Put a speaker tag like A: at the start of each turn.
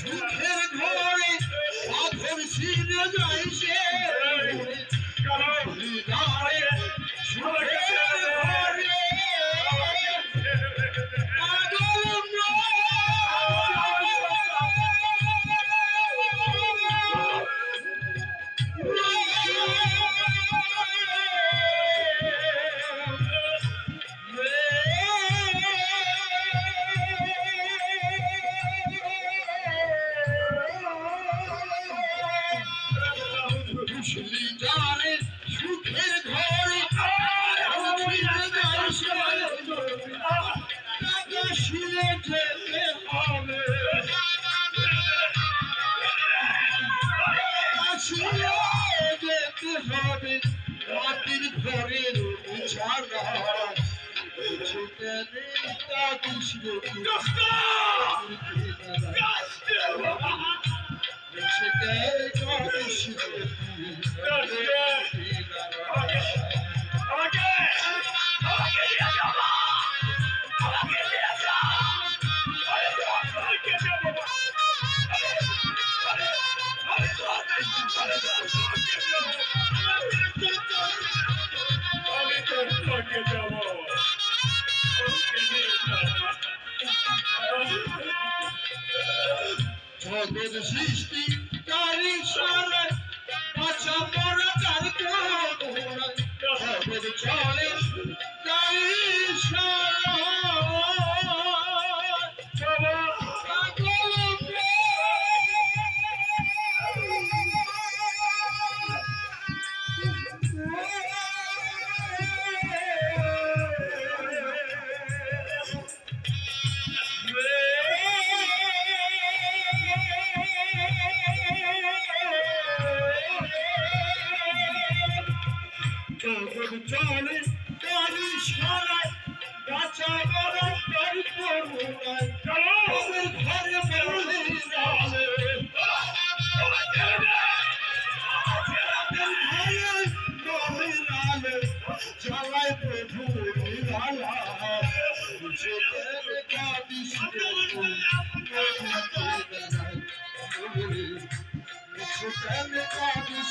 A: সুখের ঘরে সাধন শিরে যাইছে। শিরে যেতে হবে যেতে হবে মাটির ঘরের ছাড়া ছোটরে তা কৃষ্ণ জগৎ সৃষ্টি তারি জগৎ চলে তারি সারে পাছা পড়া তার জগৎ ঘরে বলে রালে জ্বালায় প্রভু নিরালা যেতের কাদিস কাদিস